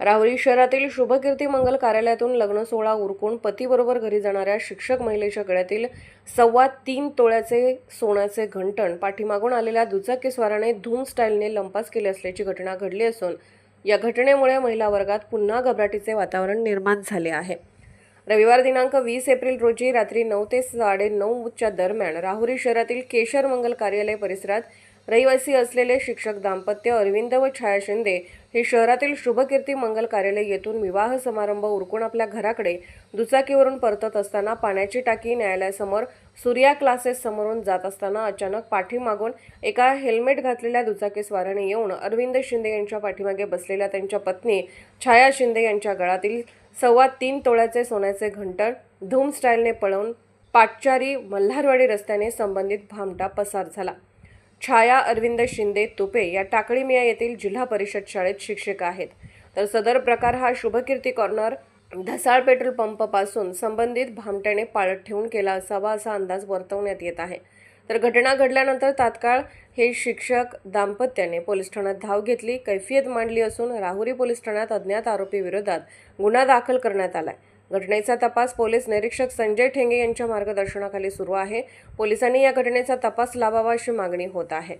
राहुरी शहरातील शुभकीर्ती मंगल कार्यालयातून लग्न सोहळा उरकून पतीबरोबर घरी जाणाऱ्या शिक्षक महिलेच्या गळ्यातील सव्वा तीन तोळ्याचे सोन्याचे घंटण पाठीमागून आलेल्या दुचाकीस्वाराने धूम स्टाईलने लंपास केले असल्याची घटना घडली असून या घटनेमुळे महिला वर्गात पुन्हा घबराटीचे वातावरण निर्माण झाले आहे. रविवार दिनांक वीस एप्रिल रोजी रात्री नऊ ते साडे नऊच्या दरम्यान राहुरी शहरातील केशर मंगल कार्यालय परिसरात रहिवासी असलेले शिक्षक दाम्पत्य अरविंद व छाया शिंदे हे शहरातील शुभकीर्ती मंगल कार्यालय येथून विवाह समारंभ उरकून आपल्या घराकडे दुचाकीवरून परतत असताना पाण्याची टाकी न्यायालयासमोर सूर्या क्लासेस समोरून जात असताना अचानक पाठीमागून एका हेल्मेट घातलेल्या दुचाकीस्वाराने येऊन अरविंद शिंदे यांच्या पाठीमागे बसलेल्या त्यांच्या पत्नी छाया शिंदे यांच्या गळातील सव्वा तीन तोळ्याचे सोन्याचे घंटण धूम स्टाईलने पळवून पाटचारी मल्हारवाडी रस्त्याने संबंधित भामटा पसार झाला. छाया अरविंद शिंदे तुपे या टाकळीमिया येथील जिल्हा परिषद शाळेत शिक्षिका आहेत. तर सदर प्रकार हा शुभकीर्ती कॉर्नर ढसाळ पेट्रोल पंपपासून संबंधित भामट्याने पाळत ठेवून केला असावा असा अंदाज वर्तवण्यात येत आहे. तर घटना घडल्यानंतर तात्काळ हे शिक्षक दाम्पत्याने पोलीस ठाण्यात धाव घेतली कैफियत मांडली असून राहुरी पोलीस ठाण्यात अज्ञात आरोपीविरोधात गुन्हा दाखल करण्यात आला आहे घटनेचा तपास पोलीस निरीक्षक संजय ठेंगे यांच्या मार्गदर्शनाखाली सुरू आहे. पोलिसांनी या घटनेचा तपास लावावा अशी मागणी होत आहे.